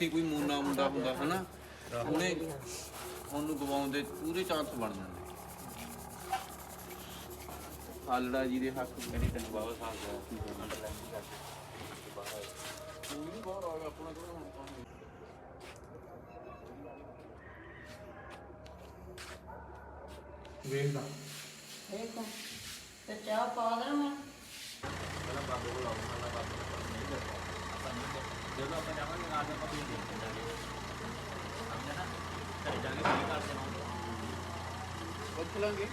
ਉੱਥੇ ਕੋਈ ਮੂਨਾ ਮੁੰਡਾ ਹੁੰਦਾ ਹਨਾ ਉਹਨੇ ਉਹਨੂੰ ਗਵਾਉਣ ਦੇ ਪੂਰੇ ਚਾਂਸ ਬਣ ਜਾਂਦੇ। ਆਲੜਾ ਜੀ ਦੇ ਹੱਕ ਮੇਰੀ ਤੈਨੂੰ ਬਾਬਾ ਸਾਹਿਬ ਦਾ ਕੀ ਕਰਨਾ ਲੈਂਦੀ ਕਰਕੇ ਬਾਹਰ ਆ ਗਿਆ ਆਪਣਾ ਹੁਣ ਵੇਖਦਾ ਤੇ ਚਾਹ ਪਾ ਦੇਣਾ ਮੈਂ। ਪਹਿਲਾਂ ਬਾਬੇ ਕੋਲ ਆਉਣਾ ਪਹਿਲਾਂ ਬਾਬੇ ਕੋਲ ਨਹੀਂ ਕਰਦੇ। ਜਦੋਂ ਆਪਾਂ ਜਾਵਾਂਗੇ ਨਾਲ ਆਪਾਂ ਵੀ ਦੇਖ ਕੇ ਜਾਵਾਂਗੇ। ਸਮਝਿਆ ਨਾ? ਘਰੇ ਜਾ ਕੇ ਕੀ ਕਰਦੇ ਹਾਂ ਪੁੱਛ ਲਾਂਗੇ।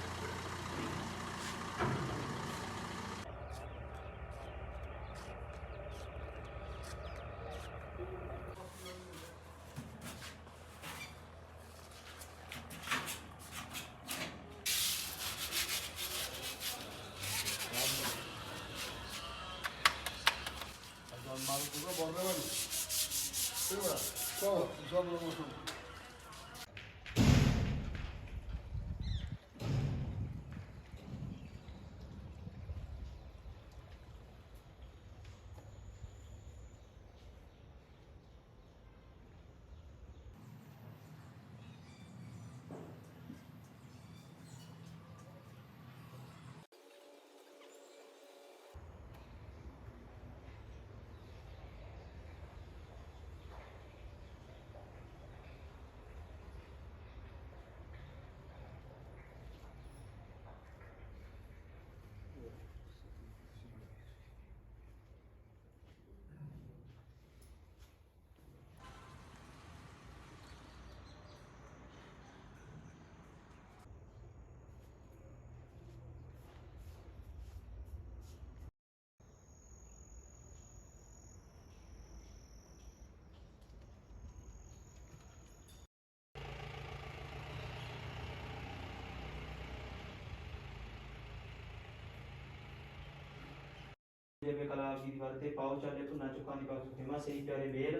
ਦੇਵੇ ਕਲਾ ਕੀ ਦੀਵਾਰ ਤੇ ਪਾਉ ਚਾਲੇ ਧੁਨਾ ਚੁਕਾਂ ਦੀ ਬਾਤ ਕਿਮਾ ਸਹੀ ਪਿਆਰੇ ਵੇਲ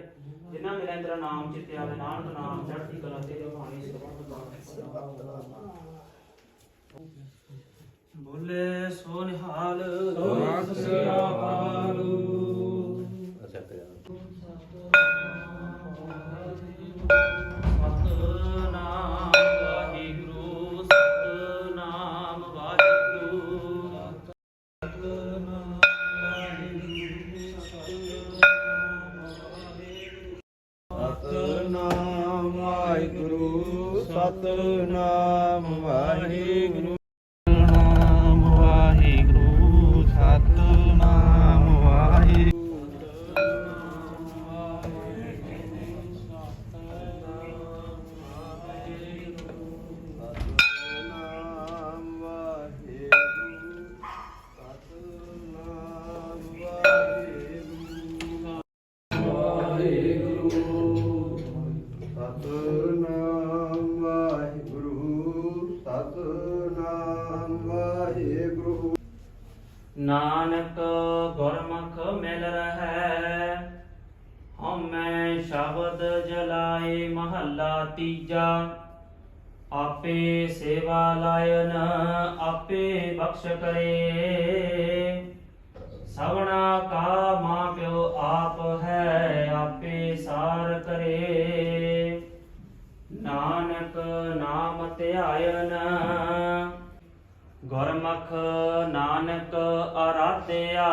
ਜਿਨ੍ਹਾਂ ਮਿਲੈ ਤੇਰਾ ਨਾਮ ਚਿਤਿਆ ਦੇ ਨਾਮ ਨਾਮ ਚੜ੍ਹਦੀ ਕਲਾ ਤੇ ਰਹਾਣੀ ਸਭਾ ਬੋਲੇ ਸੋ ਨਿਹਾਲ ਸੋ ਸਿਆ ਪਾਲੂ ਤੀਜਾ, ਆਪੇ ਸੇਵਾ ਲਾਇਨ, ਆਪੇ ਬਖਸ਼ ਕਰੇ। ਸਵਣਾ ਕਾ ਮਾਂ ਪਿਓ ਆਪ ਹੈ, ਆਪੇ ਸਾਰ ਕਰੇ। ਨਾਨਕ ਨਾਮ ਧਿਆਇਨ, ਗੁਰਮੁਖ ਨਾਨਕ ਅਰਾਧਿਆ।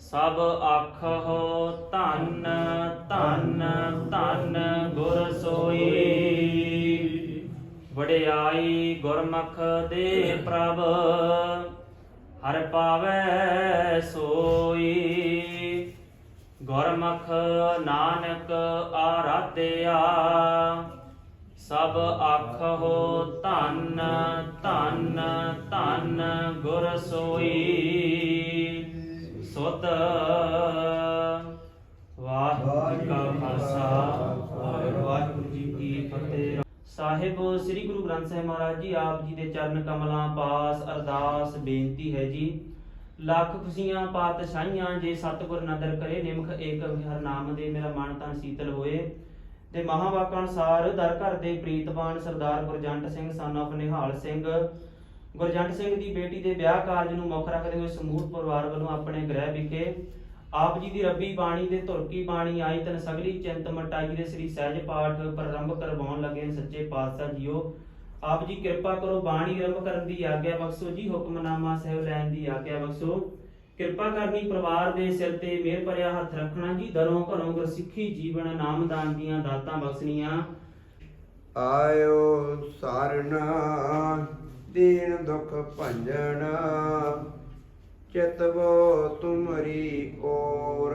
ਸਭ ਆਖੋ ਧੰਨ ਧੰਨ ਵਡਿਆਈ ਗੁਰਮੁਖ ਦੇ ਪ੍ਰਭ, ਹਰ ਪਾਵੈ ਸੋਈ। ਗੁਰਮੁਖ ਨਾਨਕ ਆਰਾਧਿਆ, ਸਭ ਆਖੋ ਧੰਨ ਧੰਨ ਧੰਨ ਗੁਰ ਸੋਈ। ਸੁਧ ਵਾਹਿਗੁਰੂ ਕਾ ਖਾਲਸਾ, ਵਾਹਿਗੁਰੂ ਜੀ ਕੀ ਫਤਿਹ। ਸਾਹਿਬ, ਸ੍ਰੀ ਗੁਰੂ ਗ੍ਰੰਥ ਸਾਹਿਬ ਮਹਾਰਾਜ ਜੀ, ਆਪ ਜੀ ਦੇ ਚਰਨ ਕਮਲਾਂ ਪਾਸ ਅਰਦਾਸ ਬੇਨਤੀ ਹੈ ਜੀ। ਲੱਖ ਖੁਸ਼ੀਆਂ, ਪਾਤਸ਼ਾਹੀਆਂ ਜੇ ਸਤਿਗੁਰ ਨਦਰ ਕਰੇ, ਨਿਮਖ ਏਕ ਹਰ ਨਾਮ ਦੇ, ਮੇਰਾ ਮਨ ਤਨ ਸੀਤਲ ਹੋਏ। ਤੇ ਮਹਾਵਾਕ ਅਨੁਸਾਰ ਦਰ ਘਰ ਦੇ ਪ੍ਰੀਤਬਾਨ ਸਰਦਾਰ ਗੁਰਜੰਟ ਸਿੰਘ ਸਨ of ਨਿਹਾਲ ਸਿੰਘ। ਗੁਰਜੰਟ ਸਿੰਘ ਦੀ ਬੇਟੀ ਦੇ ਵਿਆਹ ਕਾਰਜ ਨੂੰ ਮੁੱਖ ਰੱਖਦੇ ਹੋਏ ਸਮੂਹ ਪਰਿਵਾਰ ਵੱਲੋਂ ਆਪਣੇ ਗ੍ਰਹਿ ਵਿਖੇ ਆਪ ਜੀ ਦੀ ਰੱਬੀ ਬਾਣੀ ਦੇ ਧੁਰਕੀ ਬਾਣੀ ਆਈ ਤਨ ਸਗਲੀ ਚਿੰਤ ਮਟਾਈ ਦੇ ਸ੍ਰੀ ਸਹਿਜ ਪਾਠ ਪ੍ਰਾਰੰਭ ਕਰਵਾਉਣ ਲੱਗੇ ਸੱਚੇ ਪਾਤਸ਼ਾਹ ਜੀਓ। ਆਪ ਜੀ ਕਿਰਪਾ ਕਰੋ ਬਾਣੀ ਆਰੰਭ ਕਰਨ ਦੀ ਆਗਿਆ ਬਖਸ਼ੋ ਜੀ, ਹੁਕਮਨਾਮਾ ਸਹਿਬ ਲੈਣ ਦੀ ਆਗਿਆ ਬਖਸ਼ੋ। ਕਿਰਪਾ ਕਰਨੀ ਪਰਿਵਾਰ ਦੇ ਸਿਰ ਤੇ ਮਿਹਰ ਭਰਿਆ ਹੱਥ ਰੱਖਣਾ ਜੀ, ਦਰੋਂ ਘਰੋਂ ਗੁਰਸਿੱਖੀ ਜੀਵਨ ਨਾਮਦਾਨ ਦੀਆਂ ਦਾਤਾਂ ਬਖਸ਼ਣੀਆਂ। ਆਇਓ ਸਰਨਾ, ਦੀਨ ਦੁਖ ਭੰਜਨਾ ਚਿਤਵੋ ਤੁਮਰੀ ਔਰ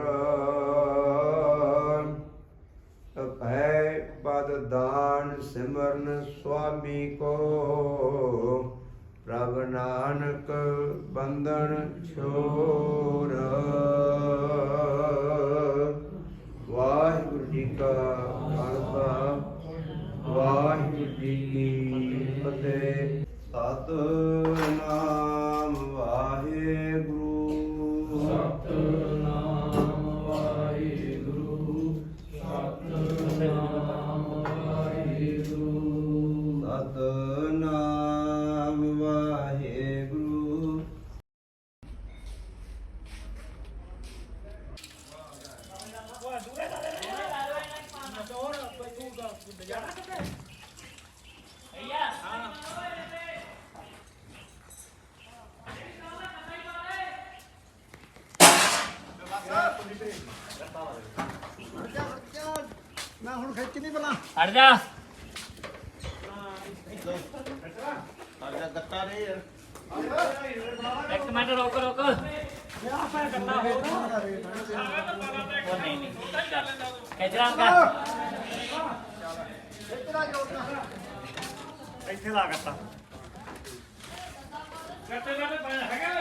ਭੈ ਪਦ ਦਾਨ ਸਿਮਰਨ ਸੁਆਮੀ ਕੋ। ਪ੍ਰਭ ਨਾਨਕ ਬੰਧਨ ਛੋਰ। ਵਾਹਿਗੁਰੂ ਜੀ ਕਾ ਖਾਲਸਾ। ਵਾਹਿਗੁਰੂ ਜੀ ਕੀ ਫਤਿਹ। ਸਤਨਾਮ ਸਤਨਾਮ ਵਾਹਿਗੁਰੂ। ਹਟ ਜਾ ਇੱਕ ਮਿੰਟ ਰੁਕ ਰੁਕ ਉਹ ਨਹੀਂ ਨਹੀਂ ਖੇਚਰਾਂ ਕਰ ਇੱਥੇ ਲਾ ਕਰਤਾ। ਗੱਤੇ ਦਾ ਹੈਗਾ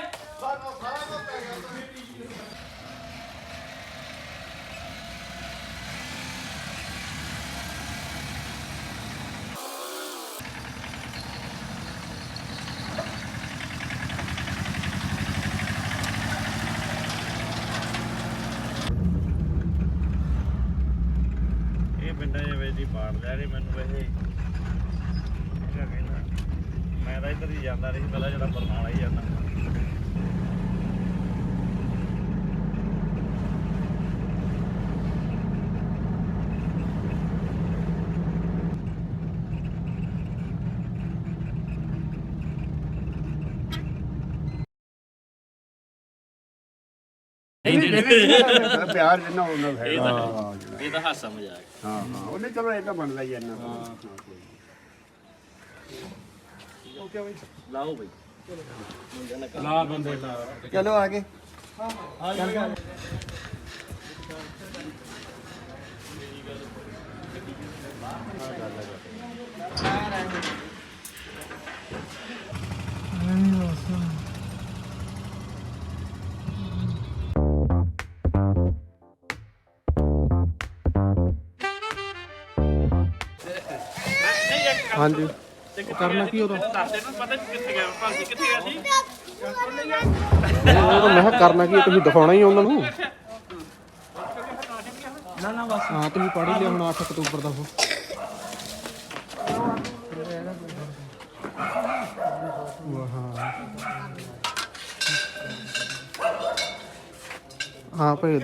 ਇਹ ਪਿੰਡਾਂ ਦੇ ਵਿੱਚ ਹੀ ਪਾੜ ਲਿਆ ਨੇ ਮੈਨੂੰ ਵੈਸੇ ਕਿਆ ਕਹਿੰਦਾ ਮੈਂ ਤਾਂ ਇੱਧਰ ਹੀ ਜਾਂਦਾ ਨਹੀਂ ਪਹਿਲਾਂ ਜਿਹੜਾ ਬਰਨਾਲਾ ਹੀ ਜਾਂਦਾ ਪਿਆਰ ਜਿੰਨਾ ਉਹਨਾਂ ਦਾ ਇਹ ਤਾਂ ਇਹ ਤਾਂ ਹਾਸਾ ਮਜ਼ਾਕ। ਹਾਂ ਹਾਂ। ਉਹਨੇ ਚਲੋ ਇਹ ਤਾਂ ਬਣਦਾ ਹੀ ਇੰਨਾ। ਲਾਓ ਬਈ ਚਲੋ ਆਗੇ ਹਾਂਜੀ। ਕਰਨਾ ਕੀ ਉਹਦਾ? ਦੱਸਦੇ ਨੂੰ ਪਤਾ ਕਿੱਥੇ ਗਿਆ ਭਾਜੀ ਕਿੱਥੇ ਗਿਆ ਸੀ? ਉਹ ਤਾਂ ਮੈਂ ਕਿਹਾ ਕਰਨਾ ਕੀ ਹੈ, ਤੁਸੀਂ ਦਿਖਾਉਣਾ ਹੀ ਉਹਨਾਂ ਨੂੰ। ਨਾ ਨਾ ਬਸ। ਹਾਂ ਤੁਸੀਂ ਪੜ੍ਹ ਹੀ ਲਿਆ ਹੁਣ 8 ਅਕਤੂਬਰ ਦਾ ਉਹ। ਹਾਂ ਭੇਜ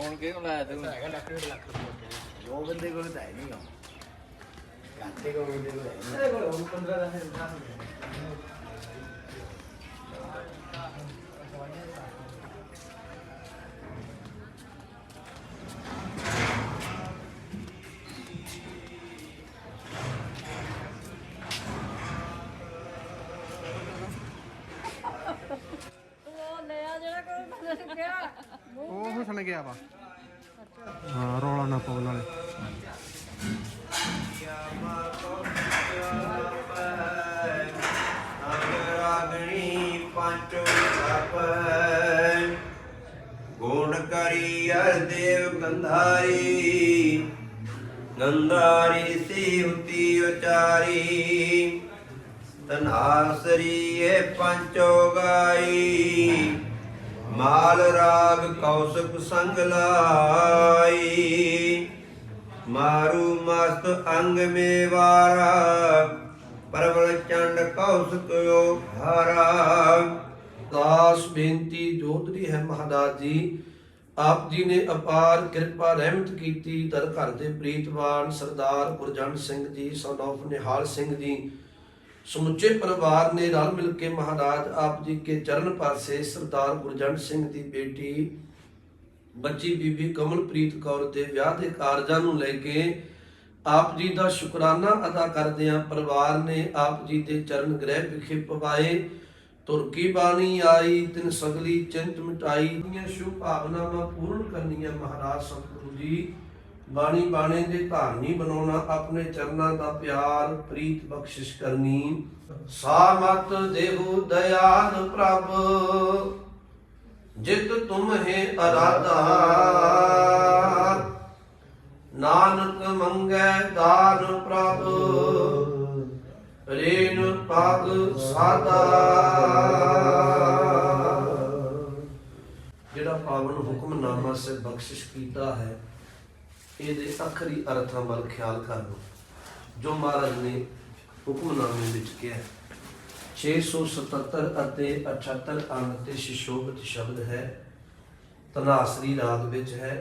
ਹੁਣ ਕਿਉਂ ਲਾਇਆ ਤੂੰ? ਹੈਗਾ ਲੱਖ ਡੇਢ ਲੱਖ ਰੁਪਏ ਦੋ ਬੰਦੇ ਕੋਲ ਤਾਂ ਹੈ ਨਹੀਂ ਆ ਲੱਖ ਦੇ ਕੋਲ ਬੰਦੇ ਕੋਲ ਹੈ ਨਹੀਂ 15 ਦਾ ਹੈ 10 ਪੰਚੋ ਗੁਣ ਕਰੀ ਅਰ ਦੇਵ ਗੰਧਾਰੀ। ਗੰਧਾਰੀ ਸਿਵਤੀ ਉਚਾਰੀ। ਤਨਾਸਰੀਏ ਪੰਚੋ ਗਾਈ ਮਾਲ ਰਾਗ ਕੌਸਕ ਸੰਗ ਲਾਈ। ਮਾਰੂ ਮਸਤ ਅੰਗ ਮੇ ਵਾਰਾ ਪਰਵਲ ਚੰਡ ਕੌਸਕ ਯੋ ਹਾਰਾ ਦਾਸ ਬੇਨਤੀ ਜੋਤਰੀ ਹੈ ਮਹਾਦਾਸ ਜੀ, ਆਪ ਜੀ ਨੇ ਅਪਾਰ ਕਿਰਪਾ ਰਹਿਮਤ ਕੀਤੀ ਦਰ ਘਰ ਦੇ ਪ੍ਰੀਤਵਾਨ ਸਰਦਾਰ ਗੁਰਜੰਟ ਸਿੰਘ ਜੀ, son ਨਿਹਾਲ ਸਿੰਘ ਜੀ, ਸਮੁੱਚੇ ਪਰਿਵਾਰ ਨੇ ਰਲ ਮਿਲ ਕੇ ਮਹਾਰਾਜ ਆਪ ਜੀ ਕੇ ਚਰਨ ਪਾਸੇ ਸਰਦਾਰ ਗੁਰਜੰਟ ਸਿੰਘ ਦੀ ਬੇਟੀ ਬੱਚੀ ਬੀਬੀ ਕਮਲਪ੍ਰੀਤ ਕੌਰ ਦੇ ਵਿਆਹ ਦੇ ਕਾਰਜਾਂ ਨੂੰ ਲੈ ਕੇ ਆਪ ਜੀ ਦਾ ਸ਼ੁਕਰਾਨਾ ਅਦਾ ਕਰਦਿਆਂ ਪਰਿਵਾਰ ਨੇ ਆਪ ਜੀ ਦੇ ਚਰਨ ਗ੍ਰਹਿ ਵਿਖੇ ਪਵਾਏ। ਤੁਰਕੀ ਬਾਣੀ ਆਈ, ਤਿਨ ਸਗਲੀ ਚਿੰਤ ਮਿਟਾਈ। ਦੀਆਂ ਸ਼ੁਭ ਭਾਵਨਾਵਾਂ ਪੂਰਨ ਕਰਨੀਆਂ ਮਹਾਰਾਜ ਸਤਿਗੁਰੂ ਜੀ। ਬਾਣੀ ਬਾਣੇ ਦੇ ਧਾਰਨੀ ਬਣਾਉਣਾ, ਆਪਣੇ ਚਰਨਾਂ ਦਾ ਪਿਆਰ, ਪ੍ਰੀਤ ਬਖਸ਼ਿਸ਼ ਕਰਨੀ। ਸਾਮਤ ਦੇਹੁ ਦਇਆਲ ਪ੍ਰਭ, ਜਿਤ ਤੁਮਹਿ ਅਰਾਧਾ। ਨਾਨਕ ਮੰਗੈ ਦਾਨ ਪ੍ਰਭ। ਪਗ ਸਾਦਾ ਜਿਹੜਾ ਪਾਵਨ ਹੁਕਮਨਾਮਾ ਸੇ ਬਖਸ਼ਿਸ਼ ਕੀਤਾ ਹੈ, ਇਹਦੇ ਅਖਰੀ ਅਰਥਾਂ ਵੱਲ ਖਿਆਲ ਕਰ ਲਓ ਜੋ ਮਹਾਰਾਜ ਨੇ ਹੁਕਮਨਾਮੇ ਵਿੱਚ ਕਿਹਾ ਹੈ। 677 ਅਤੇ 78 ਅੰਗ ਤੇ ਸ਼ਿਸ਼ੋਭਤ ਸ਼ਬਦ ਹੈ, ਤਨਾਸਰੀ ਰਾਗ ਵਿੱਚ ਹੈ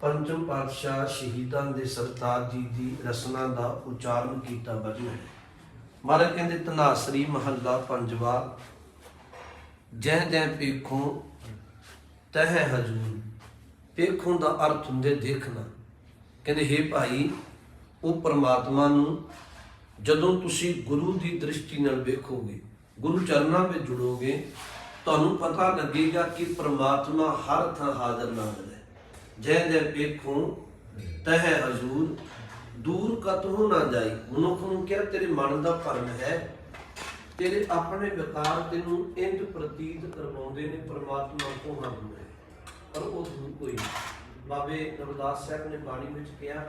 ਪੰਚਮ ਪਾਤਸ਼ਾਹ ਸ਼ਹੀਦਾਂ ਦੇ ਸਰਤਾਜ ਜੀ ਦੀ ਰਸਨਾ ਦਾ ਉਚਾਰਨ ਕੀਤਾ ਵਜਨ ਹੈ ਮਹਾਰਾਜ ਕਹਿੰਦੇ ਤਨਾਸਰੀ ਮਹੱਲਾ ਪੰਜਵਾ, ਜਹ ਜਹ ਪੇਖੋਂ ਤਹ ਹਜੂਰ। ਪੇਖੋਂ ਦਾ ਅਰਥ ਹੁੰਦੇ ਦੇਖਣਾ। ਕਹਿੰਦੇ, ਹੇ ਭਾਈ, ਉਹ ਪ੍ਰਮਾਤਮਾ ਨੂੰ ਜਦੋਂ ਤੁਸੀਂ ਗੁਰੂ ਦੀ ਦ੍ਰਿਸ਼ਟੀ ਨਾਲ ਵੇਖੋਗੇ, ਗੁਰੂ ਚਰਨਾਂ ਵਿੱਚ ਜੁੜੋਗੇ, ਤੁਹਾਨੂੰ ਪਤਾ ਲੱਗੇਗਾ ਕਿ ਪ੍ਰਮਾਤਮਾ ਹਰ ਥਾਂ ਹਾਜ਼ਰ ਨਾਜ਼ਰ ਹੈ। ਜੈ ਜੈ ਵੇਖੋ ਤਹ ਹਜ਼ੂਰ ਦੂਰ ਕਤਹੂ ਨਾ ਜਾਈ। ਮਨੁੱਖ ਨੂੰ ਕਿਹਾ, ਤੇਰੇ ਮਨ ਦਾ ਭਰਮ ਹੈ। ਤੇਰੇ ਆਪਣੇ ਵਿਕਾਰ ਤੈਨੂੰ ਇੰਜ ਪ੍ਰਤੀਤ ਕਰਵਾਉਂਦੇ ਨੇ, ਪ੍ਰਮਾਤਮਾ ਕੋ ਨਾ ਦੂਰ। ਪਰ ਉਹ ਦੂਰ ਕੋਈ ਬਾਬੇ ਰਵਿਦਾਸ ਸਾਹਿਬ ਨੇ ਬਾਣੀ ਵਿੱਚ ਕਿਹਾ,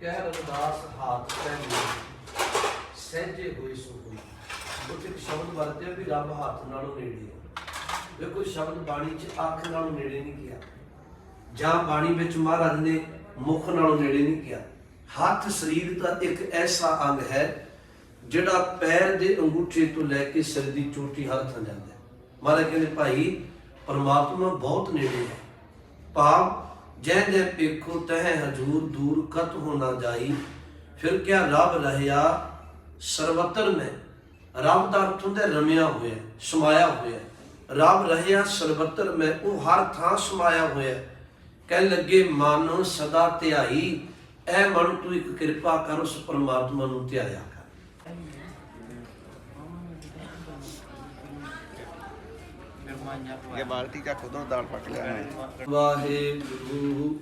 ਕਹਿ ਰਵਿਦਾਸ, ਹਾਥ ਪਹਿਨੇ ਸਹਿਜੇ ਹੋਈ ਸੋ ਹੋਈ ਉਹ ਇੱਕ ਸ਼ਬਦ ਵਰਤਿਆ ਵੀ, ਰੱਬ ਹੱਥ ਨਾਲੋਂ ਨੇੜੇ ਹੈ। ਦੇਖੋ, ਸ਼ਬਦ ਬਾਣੀ 'ਚ ਅੱਖ ਨਾਲੋਂ ਨੇੜੇ ਨਹੀਂ ਕਿਹਾ। ਜਾਂ ਬਾਣੀ ਵਿੱਚ ਮਹਾਰਾਜ ਨੇ ਮੁਖ ਨਾਲੋਂ ਨੇੜੇ ਨਹੀਂ ਕਿਹਾ। ਹੱਥ ਸਰੀਰ ਦਾ ਇੱਕ ਐਸਾ ਅੰਗ ਹੈ ਜਿਹੜਾ ਪੈਰ ਦੇ ਅੰਗੂਠੇ ਤੋਂ ਲੈ ਕੇ ਸਿਰ ਦੀ ਚੋਟੀ ਹਰ ਥਾਂ ਜਾਂਦਾ ਹੈ। ਮਹਾਰਾਜ ਕਹਿੰਦੇ, ਭਾਈ, ਪਰਮਾਤਮਾ ਬਹੁਤ ਨੇੜੇ ਹੈ। ਭਾਵ ਜੈ ਜੈ ਪੇਖੋ ਤਹ ਹਜੂਰ ਦੂਰ ਕਤ ਹੋ ਨਾ ਜਾਈ। ਫਿਰ ਕਿਆ ਰਬ ਰਹਿਆ? ਸਰਵਤਰ ਮੈਂ। ਰੱਬ ਦਾ ਅਰਥ ਹੁੰਦਾ ਰਮਿਆ ਹੋਇਆ ਸਮਾਇਆ ਹੋਇਆ ਰੱਬ ਰਹਿਆ, ਸਰਵਤਰ ਮੈਂ। ਉਹ ਹਰ ਥਾਂ ਸਮਾਇਆ ਹੋਇਆ ਕਹਿ ਲੱਗੇ, ਮਨ ਸਦਾ ਧਿਆਈ। ਐ ਮਨ ਤੂੰ ਇੱਕ ਕਿਰਪਾ ਕਰ ਉਸ ਪਰਮਾਤਮਾ ਨੂੰ ਧਿਆਇਆ ਕਰ। ਇਹ ਬਾਲਟੀ ਚੱਕ ਉਦੋਂ ਦਾਲ ਪੱਕ ਲਿਆ। ਸਤਨਾਮ ਵਾਹਿਗੁਰੂ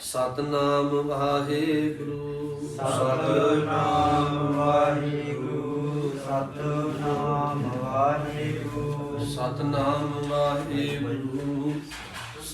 ਸਤਨਾਮ ਵਾਹਿਗੁਰੂ ਸਤਨਾਮ ਵਾਹਿਗੁਰੂ ਸਤਨਾਮ ਵਾਹਿਗੁਰੂ ਸਤਨਾਮ ਵਾਹਿਗੁਰੂ।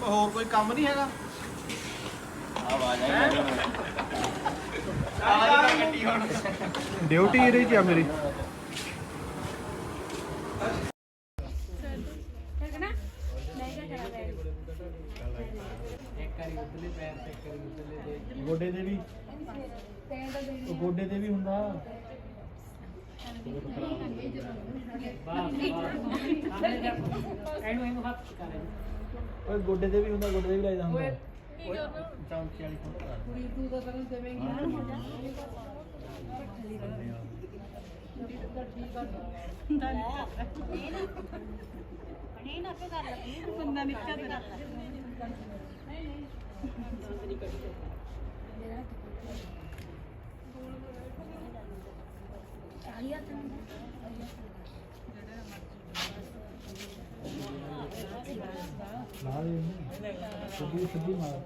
ਹੋਰ ਕੋਈ ਕੰਮ ਨਹੀਂ ਹੈਗਾ? ਡਿਊਟੀ ਇਹਦੇ ਚ ਆ ਮੇਰੀ ਗੋਡੇ ਦੇ ਵੀ ਉਹ ਗੋਡੇ ਤੇ ਵੀ ਹੁੰਦਾ ਓਏ ਗੋਡੇ ਤੇ ਵੀ ਹੁੰਦਾ ਗੋਡੇ ਤੇ ਵੀ ਲਾਈਦਾ ਹੁੰਦਾ। ਓਏ ਚੌਂਕੀ ਵਾਲੀ ਫੋਟੋ ਬੰਦਾ ਨਿੱਕਾ ਤੇਰਾ ਲਾ ਦੇ ਸਿੱਧੀ ਸਿੱਧੀ ਮਾਰ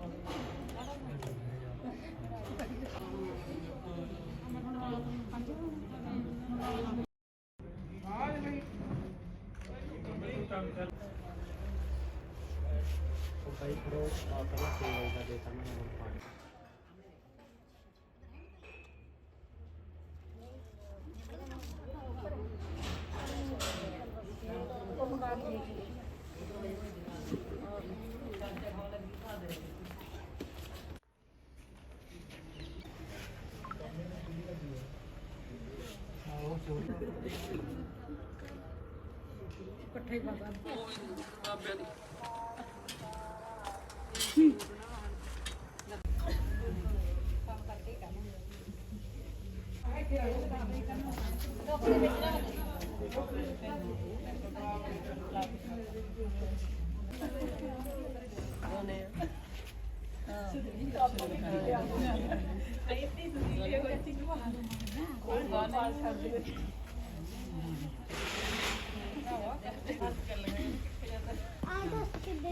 Спасибо.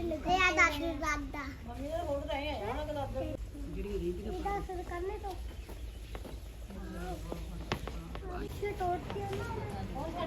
ਤੇ ਆ ਦਾਦੀ ਦਾਦਾ ਮੰਮੀ ਦਾ ਫੋਨ ਤਾਂ ਹੈ ਹੁਣ ਕਿ ਦਾਦਾ। ਜਿਹੜੀ ਰੀਤ ਦਾ ਅਸਰ ਕਰਨੇ ਤੋਂ ਇੱਥੇ ਤੋੜਤੀ ਨਾ ਮੰਮੀ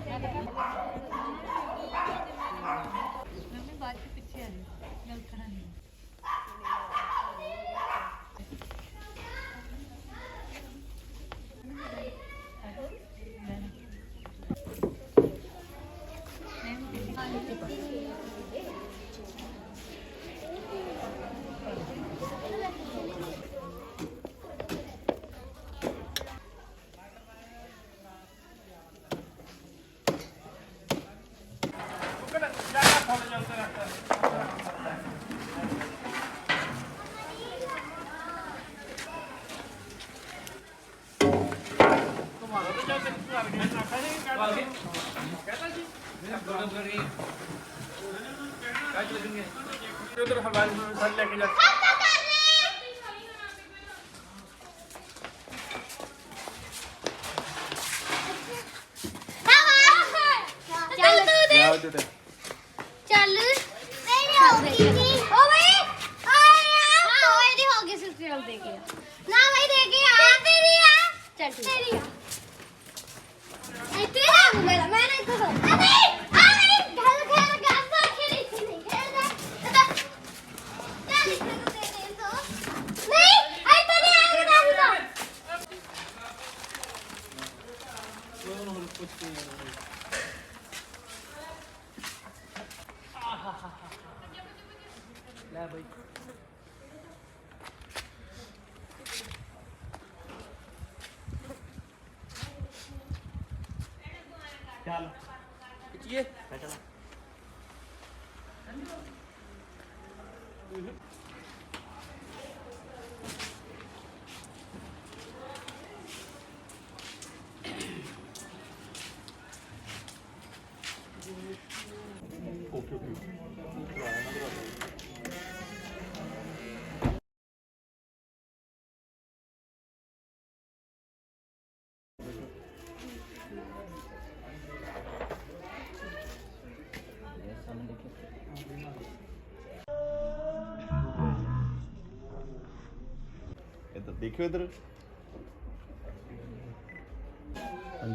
ਦੇਖਿਓ ਇਧਰ।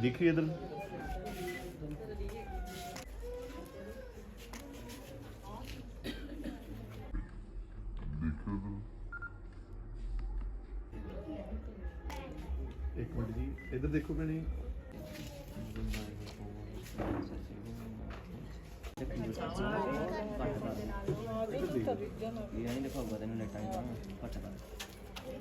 ਦੇਖਿਓ ਇਧਰ। ਇੱਕ ਮਿੰਟ ਜੀ ਇਧਰ ਦੇਖੋ ਭੈਣੇ। ਇਹ ਨਹੀਂ ਦਿਖਾਊਗਾ ਤੈਨੂੰ ਨੈਟਾਂ ਹੀ ਘੱਟ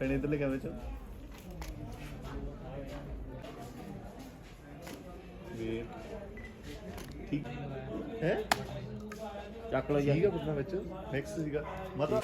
ਭੈਣੇ ਇਧਰ ਲੈ ਕੇ ਆਵੇ ਚਲ ਵੇਟ ਠੀਕ। ਹੈ? ਚੱਕ ਲਓ ਜੀ। ਠੀਕ ਹੈ ਪੁੱਤਰਾ ਵਿੱਚ। ਮਿਕਸ ਸੀਗਾ। ਮਤਲਬ